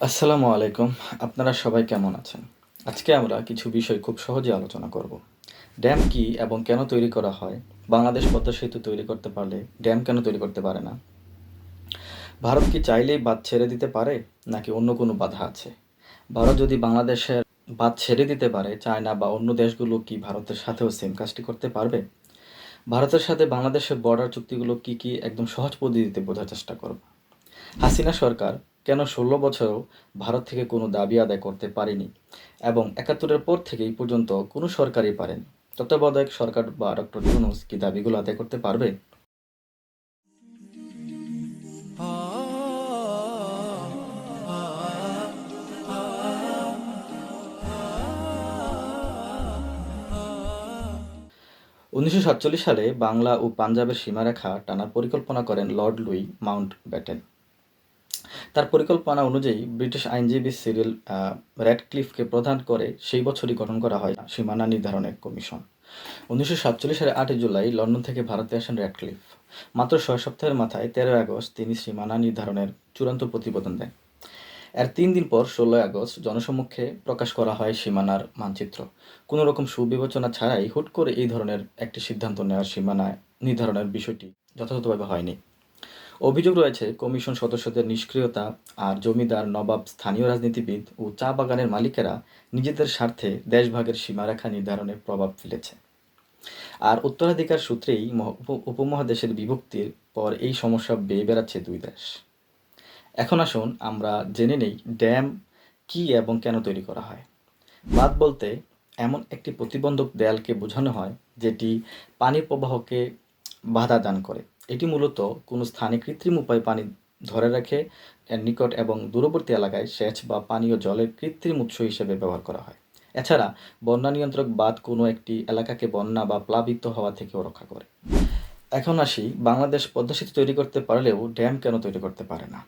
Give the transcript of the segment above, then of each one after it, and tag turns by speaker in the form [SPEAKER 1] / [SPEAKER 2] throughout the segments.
[SPEAKER 1] আসসালামু আলাইকুম। আপনারা সবাই কেমন আছেন? আজকে আমরা কিছু বিষয় খুব সহজে আলোচনা করব। ড্যাম কি এবং কেন তৈরি করা হয়? বাংলাদেশ পদ্মা সেতু তৈরি করতে পারলে ড্যাম কেন তৈরি করতে পারে না? ভারত কি চাইলেই বাঁধ ছেড়ে দিতে পারে, নাকি অন্য কোনো বাধা আছে? ভারত যদি বাংলাদেশের বাদ ছেড়ে দিতে পারে, চায়না বা অন্য দেশগুলো কি ভারতের সাথেও সেম কাজটি করতে পারবে? ভারতের সাথে বাংলাদেশের বর্ডার চুক্তিগুলো কি কি একদম সহজ পদ্ধতিতে বোঝার চেষ্টা করব। হাসিনা সরকার কেন ষোলো বছরেও ভারত থেকে কোনো দাবি আদায় করতে পারেনি এবং একাত্তরের পর থেকে এই পর্যন্ত কোনো সরকারই পারেনি? তত্ত্বাবধায়ক সরকার বা ডক্টর ইউনুস কি দাবিগুলো আদায় করতে পারবে? উনিশশো সাতচল্লিশ সালে বাংলা ও পাঞ্জাবের সীমারেখা টানার পরিকল্পনা করেন লর্ড লুই মাউন্ট ব্যাটেন তার পরিকল্পনা অনুযায়ী ব্রিটিশ আইনজীবী সিরিল র্যাডক্লিফকে প্রধান করে সেই বছরই গঠন করা হয় সীমানা নির্ধারণের কমিশন। উনিশশো সাতচল্লিশ সালের আটই জুলাই লন্ডন থেকে ভারতে আসেন র্যাডক্লিফ। মাত্র ছয় সপ্তাহের মাথায় তেরো আগস্ট তিনি সীমানা নির্ধারণের চূড়ান্ত প্রতিবেদন দেন। এর তিন দিন পর ষোলোই আগস্ট জনসমক্ষে প্রকাশ করা হয় সীমানার মানচিত্র। কোনো রকম সুবিবেচনা ছাড়াই হুট করে এই ধরনের একটি সিদ্ধান্ত নেওয়ার সীমানা নির্ধারণের বিষয়টি যথাযথভাবে হয়নি। অভিযোগ রয়েছে, কমিশন সদস্যদের নিষ্ক্রিয়তা আর জমিদার, নবাব, স্থানীয় রাজনীতিবিদ ও চা বাগানের মালিকেরা নিজেদের স্বার্থে দেশভাগের সীমারেখা নির্ধারণে প্রভাব ফেলেছে। আর উত্তরাধিকার সূত্রেই মহ- উপ- উপমহাদেশের বিভক্তির পর এই সমস্যা বেয়ে বেড়াচ্ছে দুই দেশ। এখন আসুন আমরা জেনে নেই ড্যাম কি এবং কেন তৈরি করা হয়। বাঁধ বলতে এমন একটি প্রতিবন্ধক দেয়ালকে বোঝানো হয় যেটি পানির প্রবাহকে বাধা দান করে। এটি মূলত কোনো স্থানে কৃত্রিম উপায়ে পানি ধরে রাখে, এর নিকট এবং দূরবর্তী এলাকায় সেচ বা পানীয় জলের কৃত্রিম উৎস হিসেবে ব্যবহার করা হয়। এছাড়া, বন্যা নিয়ন্ত্রক বাঁধ কোনো একটি এলাকাকে বন্যা বা প্লাবিত হওয়া থেকেও রক্ষা করে। এখন আসি বাংলাদেশ পদ্মা সেতু তৈরি করতে পারলেও ড্যাম কেন তৈরি করতে পারে না?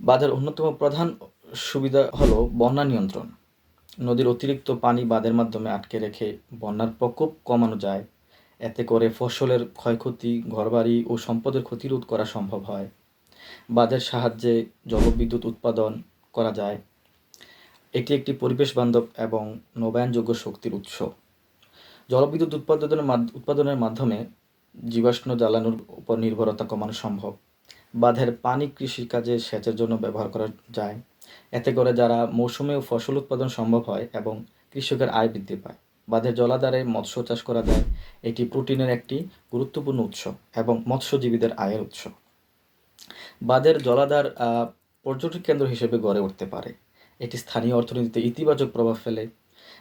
[SPEAKER 1] বাঁধের অন্যতম প্রধান সুবিধা হলো বন্যা নিয়ন্ত্রণ। নদীর অতিরিক্ত পানি বাঁধের মাধ্যমে আটকে রেখে বন্যার প্রকোপ কমানো যায় এতে করে ফসলের ক্ষয়ক্ষতি, ঘরবাড়ি ও সম্পদের ক্ষতিরোধ করা সম্ভব হয়। বাঁধের সাহায্যে জলবিদ্যুৎ উৎপাদন করা যায়। এটি একটি পরিবেশ বান্ধব এবং নবায়নযোগ্য শক্তির উৎস। জলবিদ্যুৎ উৎপাদনের উৎপাদনের মাধ্যমে জীবাশ্ম জ্বালানোর উপর নির্ভরতা কমানো সম্ভব। বাঁধের পানি কৃষিকাজে সেচের জন্য ব্যবহার করা যায়। এতে করে যারা মৌসুমেও ফসল উৎপাদন সম্ভব হয় এবং কৃষকের আয় বৃদ্ধি পায়। বাঁধের জলাধারে মৎস্য চাষ করা যায়। এটি প্রোটিনের একটি গুরুত্বপূর্ণ উৎস এবং মৎস্যজীবীদের আয়ের উৎস। বাঁধের জলাধার আহ, পর্যটন কেন্দ্র হিসেবে গড়ে উঠতে পারে। এটি স্থানীয় অর্থনীতিতে ইতিবাচক প্রভাব ফেলে।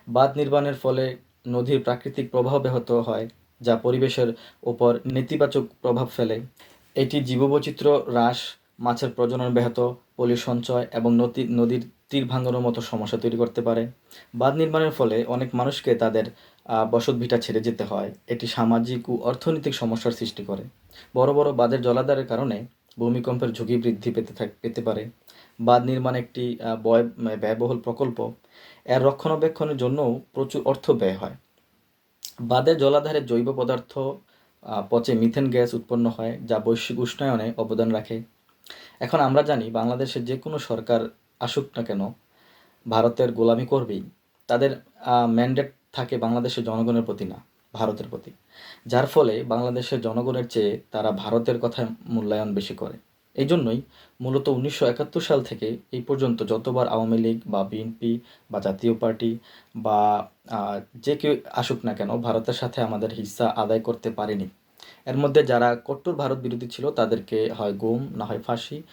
[SPEAKER 1] বাঁধ নির্মাণের ফলে নদীর প্রাকৃতিক প্রবাহ ব্যাহত হয় যা পরিবেশের ওপর নেতিবাচক প্রভাব ফেলে। এটি জীববৈচিত্র্য হ্রাস মাছের প্রজনন ব্যাহত পলি সঞ্চয় এবং নদী নদীর তীর ভাঙানোর মতো সমস্যা তৈরি করতে পারে। বাঁধ নির্মাণের ফলে অনেক মানুষকে তাদের আহ, বসতভিটা ছেড়ে যেতে হয়। এটি সামাজিক ও অর্থনৈতিক সমস্যার সৃষ্টি করে। বড় বড় বাঁধের জলাধারের কারণে ভূমিকম্পের ঝুঁকি বৃদ্ধি পেতে পেতে পারে। বাঁধ নির্মাণ একটি আহ, বয় ব্যয়বহুল প্রকল্প। এর রক্ষণাবেক্ষণের জন্যও প্রচুর অর্থ ব্যয় হয়। বাঁধের জলাধারে জৈব পদার্থ পচে মিথেন গ্যাস উৎপন্ন হয় যা বৈশ্বিক উষ্ণায়নে অবদান রাখে। এখন আমরা জানি বাংলাদেশের যে কোনো সরকার আসুক না কেন, ভারতের গোলামি করবেই। তাদের ম্যান্ডেট থাকে বাংলাদেশের জনগণের প্রতি না, ভারতের প্রতি। যার ফলে বাংলাদেশের জনগণের চেয়ে তারা ভারতের কথা মূল্যায়ন বেশি করে। এই জন্যই মূলত উনিশশো একাত্তর সাল থেকে এই পর্যন্ত যতবার আওয়ামী লীগ বা বিএনপি বা জাতীয় পার্টি বা যে কেউ আসুক না কেন, ভারতের সাথে আমাদের হিস্সা আদায় করতে পারেনি। এর মধ্যে যারা কট্টর ভারত বিরোধী ছিল, তাদেরকে হয় গুম, না হয় ফাঁসি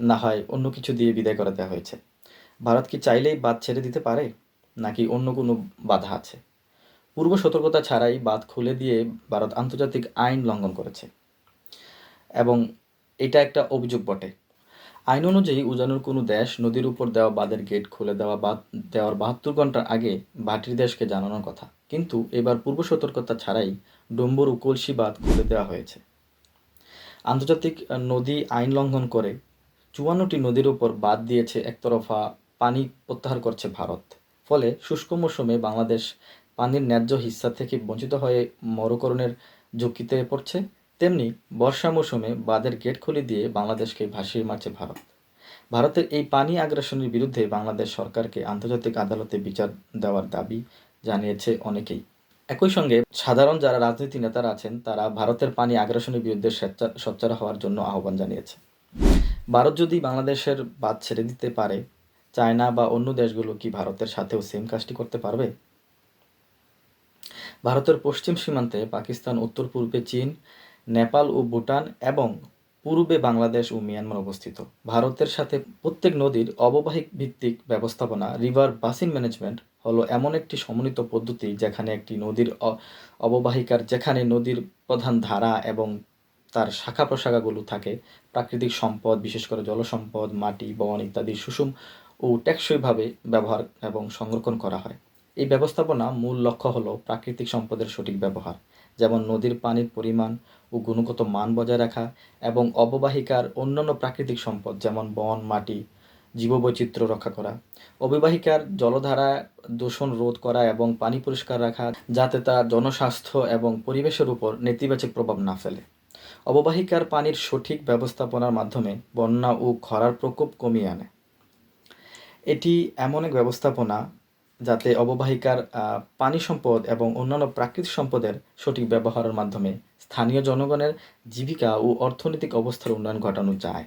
[SPEAKER 1] না হয় অন্য কিছু দিয়ে বিদায় করাতে হয়েছে। ভারত কি চাইলেই বাদ ছেড়ে দিতে পারে, নাকি অন্য কোনো বাধা আছে? পূর্ব সতর্কতা ছাড়াই বাদ খুলে দিয়ে ভারত আন্তর্জাতিক আইন লঙ্ঘন করেছে। এবং এটা একটা অভিযোগ বটে। আইন অনুযায়ী উজানোর কোনো দেশ নদীর উপর দেওয়া বাঁধের গেট খুলে দেওয়া বাদ দেওয়ার বাহাত্তর ঘণ্টার আগে ভাটির দেশকে জানানোর কথা। কিন্তু এবার পূর্ব সতর্কতা ছাড়াই ডম্বর ও কলসি বাঁধ খুলে দেওয়া হয়েছে। আন্তর্জাতিক নদী আইন লঙ্ঘন করে চুয়ান্নটি নদীর উপর বাদ দিয়েছে একতরফা পানি প্রত্যাহার করছে ভারত। ফলে শুষ্ক মৌসুমে বাংলাদেশ পানির ন্যায্য হিস্সা থেকে বঞ্চিত হয়ে মরুকরণের ঝুঁকিতে পড়ছে। তেমনি বর্ষা মৌসুমে বাঁধের গেট খুলে দিয়ে বাংলাদেশকে ভাসিয়ে মারছে ভারত। ভারতের এই পানি আগ্রাসনের বিরুদ্ধে বাংলাদেশ সরকারকে আন্তর্জাতিক আদালতে বিচার দেওয়ার দাবি জানিয়েছে অনেকেই। একই সঙ্গে সাধারণ যারা রাজনীতি নেতারা আছেন, তারা ভারতের পানি আগ্রাসনের বিরুদ্ধে সোচ্চার হওয়ার জন্য আহ্বান জানিয়েছে। ভারত যদি বাংলাদেশের বাদ ছেড়ে দিতে পারে, চায়না বা অন্য দেশগুলো কি ভারতের সাথেও সেম কাজটি করতে পারবে? ভারতের পশ্চিম সীমান্তে পাকিস্তান উত্তর পূর্বে চীন নেপাল ও ভুটান এবং পূর্বে বাংলাদেশ ও মিয়ানমার অবস্থিত। ভারতের সাথে প্রত্যেক নদীর অববাহিক ভিত্তিক ব্যবস্থাপনা রিভার বাসিন ম্যানেজমেন্ট হলো এমন একটি সমন্বিত পদ্ধতি যেখানে একটি নদীর অববাহিকার যেখানে নদীর প্রধান ধারা এবং তার শাখা প্রশাখাগুলো থাকে, প্রাকৃতিক সম্পদ, বিশেষ করে জলসম্পদ, মাটি, বন ইত্যাদি সুষম ও টেকসইভাবে ব্যবহার এবং সংরক্ষণ করা হয়। এই ব্যবস্থাপনা মূল লক্ষ্য হলো প্রাকৃতিক সম্পদের সঠিক ব্যবহার। যেমন নদীর পানির পরিমাণ ও গুণগত মান বজায় রাখা এবং অববাহিকার অন্যান্য প্রাকৃতিক সম্পদ যেমন বন, মাটি, জীববৈচিত্র্য রক্ষা করা। অববাহিকার জলধারা দূষণ রোধ করা এবং পানি পরিষ্কার রাখা যাতে তা জনস্বাস্থ্য এবং পরিবেশের উপর নেতিবাচক প্রভাব না ফেলে। অববাহিকার পানির সঠিক ব্যবস্থাপনার মাধ্যমে বন্যা ও খরার প্রকোপ কমিয়ে আনে। এটি এমন এক ব্যবস্থাপনা যাতে অববাহিকার পানি সম্পদ এবং অন্যান্য প্রাকৃতিক সম্পদের সঠিক ব্যবহারের মাধ্যমে স্থানীয় জনগণের জীবিকা ও অর্থনৈতিক অবস্থার উন্নয়ন ঘটানো যায়।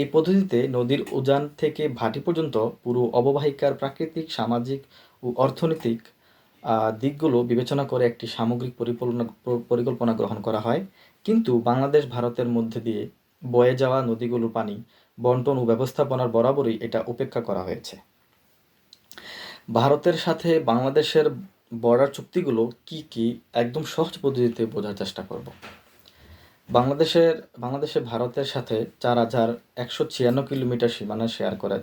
[SPEAKER 1] এই পদ্ধতিতে নদীর উজান থেকে ভাটি পর্যন্ত পুরো অববাহিকার প্রাকৃতিক, সামাজিক ও অর্থনৈতিক দিকগুলো বিবেচনা করে একটি সামগ্রিক পরিকল্পনা পরিকল্পনা গ্রহণ করা হয়। কিন্তু বাংলাদেশ, ভারতের মধ্যে দিয়ে বয়ে যাওয়া নদীগুলোর পানি বন্টন ও ব্যবস্থাপনার বরাবরই এটা উপেক্ষা করা হয়েছে। ভারতের সাথে বাংলাদেশের বর্ডার চুক্তিগুলো কি কি একদম সহজ পদ্ধতিতে বোঝার চেষ্টা করব। বাংলাদেশের, বাংলাদেশে ভারতের সাথে চার হাজার একশো ছিয়ান্ন কিলোমিটার সীমানা শেয়ার করে,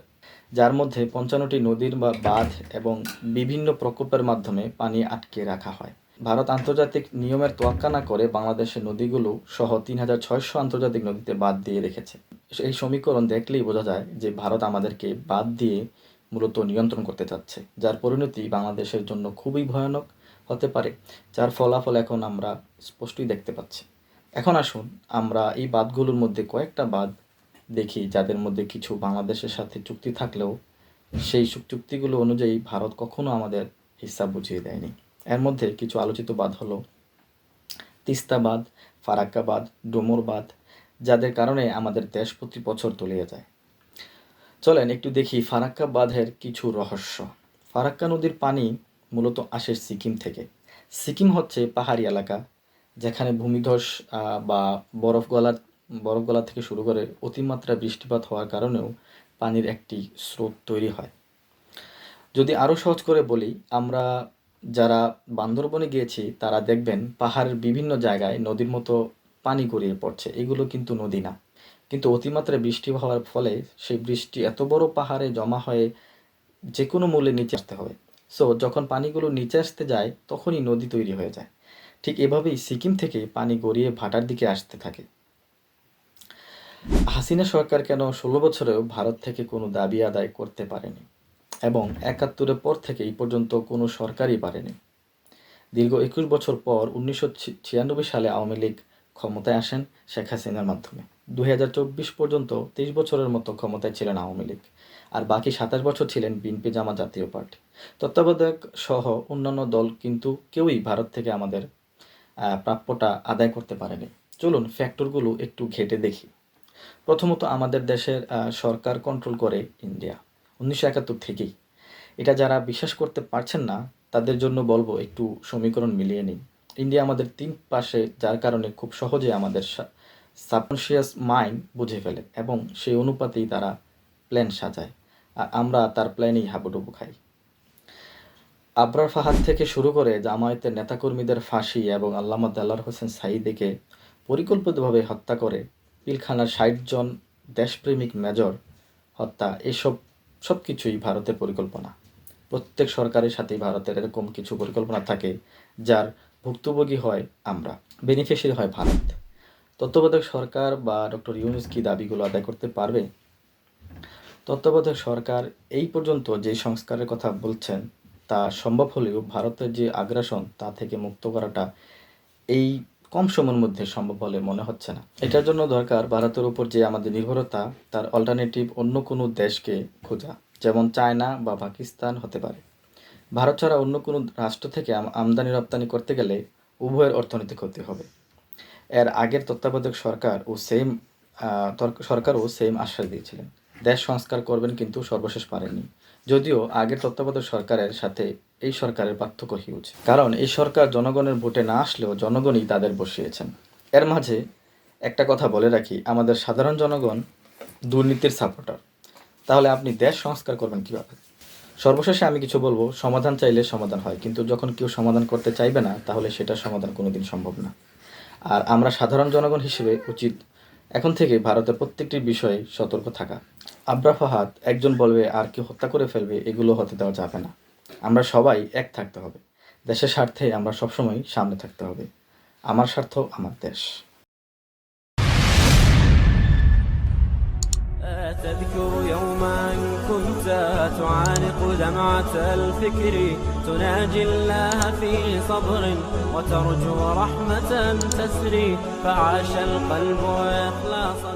[SPEAKER 1] যার মধ্যে পঞ্চান্নটি নদীর বা বাঁধ এবং বিভিন্ন প্রকল্পের মাধ্যমে পানি আটকে রাখা হয়। ভারত আন্তর্জাতিক নিয়মের তোয়াক্কা না করে বাংলাদেশের নদীগুলো সহ তিন হাজার ছয়শো আন্তর্জাতিক নদীতে বাদ দিয়ে রেখেছে। এই সমীকরণ দেখলেই বোঝা যায় যে ভারত আমাদেরকে বাদ দিয়ে মূলত নিয়ন্ত্রণ করতে চাচ্ছে, যার পরিণতি বাংলাদেশের জন্য খুবই ভয়ানক হতে পারে, যার ফলাফল এখন আমরা স্পষ্টই দেখতে পাচ্ছি। এখন আসুন, আমরা এই বাঁধগুলোর মধ্যে কয়েকটা বাঁধ দেখি, যাদের মধ্যে কিছু বাংলাদেশের সাথে চুক্তি থাকলেও সেই চুক্তিগুলো অনুযায়ী ভারত কখনো আমাদের হিসাব বুঝিয়ে দেয়নি। এর মধ্যে কিছু আলোচিত বাঁধ হলো তিস্তা ফারাক্কাবাদ ফারাক্কা বাঁধ, ডোমর বাঁধ, যাদের কারণে আমাদের দেশ প্রতি বছর তলিয়ে যায়। চলেন একটু দেখি ফারাক্কা বাঁধের কিছু রহস্য। ফারাক্কা নদীর পানি মূলত আসে সিকিম থেকে। সিকিম হচ্ছে পাহাড়ি এলাকা, যেখানে ভূমিধস বা বরফ গলার, বরফ গলা থেকে শুরু করে অতিমাত্রা বৃষ্টিপাত হওয়ার কারণেও পানির একটি স্রোত তৈরি হয়। যদি আরও সহজ করে বলি, আমরা যারা বান্দরবনে গিয়েছি, তারা দেখবেন পাহাড়ের বিভিন্ন জায়গায় নদীর মতো পানি গড়িয়ে পড়ছে। এগুলো কিন্তু নদী না। কিন্তু অতিমাত্রায় বৃষ্টি হওয়ার ফলে সেই বৃষ্টি এত বড় পাহাড়ে জমা হয়ে যে কোনো মূল্যে নিচে আসতে হবে। সো যখন পানিগুলো নিচে আসতে যায়, তখনই নদী তৈরি হয়ে যায়। ঠিক এভাবেই সিকিম থেকে পানি গড়িয়ে ভাটার দিকে আসতে থাকে। হাসিনা সরকার কেন ষোলো বছরেও ভারত থেকে কোনো দাবি আদায় করতে পারেনি? এবং একাত্তরের পর থেকে এই পর্যন্ত কোনো সরকারই পারেনি? দীর্ঘ একুশ বছর পর উনিশশো ছিয়ানব্বই সালে আওয়ামী লীগ ক্ষমতায় আসেন শেখ হাসিনার মাধ্যমে। দুই হাজার চব্বিশ পর্যন্ত তেইশ বছরের মতো ক্ষমতায় ছিলেন আওয়ামী লীগ, আর বাকি সাতাশ বছর ছিলেন বিএনপি জামা জাতীয় পার্টি। তত্ত্বাবধায়ক সহ অন্যান্য দল কিন্তু কেউই ভারত থেকে আমাদের প্রাপ্যটা আদায় করতে পারেনি। চলুন ফ্যাক্টরগুলো একটু ঘেটে দেখি। প্রথমত আমাদের দেশের সরকার কন্ট্রোল করে ইন্ডিয়া, উনিশশো একাত্তর থেকেই। এটা যারা বিশ্বাস করতে পারছেন না, তাদের জন্য বলব একটু সমীকরণ মিলিয়ে নিন। ইন্ডিয়া আমাদের তিন পাশে, যার কারণে খুব সহজে আমাদের সাবকনশিয়াস মাইন্ড বুঝে ফেলে এবং সেই অনুপাতেই তারা প্ল্যান সাজায়, আর আমরা তার প্ল্যানেই হাবুডুবু খাই। আবরার ফাহাদ থেকে শুরু করে জামায়াতের নেতাকর্মীদের ফাঁসি এবং আল্লামা দেলার হোসেন সাইদিকে পরিকল্পিতভাবে হত্যা করে পিলখানার ষাট জন দেশপ্রেমিক মেজর হত্যা, এসব সব কিছুই ভারতের পরিকল্পনা। প্রত্যেক সরকারের সাথেই ভারতের এরকম কিছু পরিকল্পনা থাকে যার ভুক্তভোগী হয় আমরা বেনিফিশিয়ারি হয় ভারত। তত্ত্বাবধায়ক সরকার বা ডক্টর ইউনুস কি দাবিগুলো আদায় করতে পারবে? তত্ত্বাবধায়ক সরকার এই পর্যন্ত যে সংস্কারের কথা বলছেন, তা সম্ভব হলেও ভারতের যে আগ্রাসন, তা থেকে মুক্ত করাটা এই কম সময়ের মধ্যে সম্ভব বলে মনে হচ্ছে না। এটার জন্য দরকার ভারতের উপর যে আমাদের নির্ভরতা, তার অল্টারনেটিভ অন্য কোনো দেশকে খোঁজা, যেমন চায়না বা পাকিস্তান হতে পারে। ভারত ছাড়া অন্য কোনো রাষ্ট্র থেকে আম- আমদানি রপ্তানি করতে গেলে উভয়ের অর্থনৈতিক ক্ষতি হবে। এর আগের তত্ত্বাবধায়ক সরকার ও সেম সরকারও সেম আশ্বাস দিয়েছিলেন। দেশ সংস্কার করবেন কিন্তু সর্বশেষ পারেননি। যদিও আগের তত্ত্বাবধায়ক সরকারের সাথে এই সরকারের পার্থক্য হিউজ। কারণ এই সরকার জনগণের ভোটে না আসলেও জনগণই তাদের বসিয়েছেন। এর মাঝে একটা কথা বলে রাখি, আমাদের সাধারণ জনগণ দুর্নীতির সাপোর্টার তাহলে আপনি দেশ সংস্কার করবেন কীভাবে? সর্বশেষে আমি কিছু বলব, সমাধান চাইলে সমাধান হয়, কিন্তু যখন কেউ সমাধান করতে চাইবে না, তাহলে সেটা সমাধান কোনোদিন সম্ভব না। আর আমরা সাধারণ জনগণ হিসেবে উচিত এখন থেকে ভারতের প্রত্যেকটি বিষয়ে সতর্ক থাকা আব্রা ফাহাদ একজন বলবে আর কেউ হত্যা করে ফেলবে এগুলো হতে দেওয়া যাবে না আমরা সবাই এক থাকতে হবে দেশের স্বার্থে আমরা সবসময় সামনে থাকতে হবে আমার স্বার্থ আমার দেশ
[SPEAKER 2] تذكر يوما كنت تعانق دمعة الفكر تناجي الله في صبر وترجو رحمة تسري فعاش القلب إخلاصا.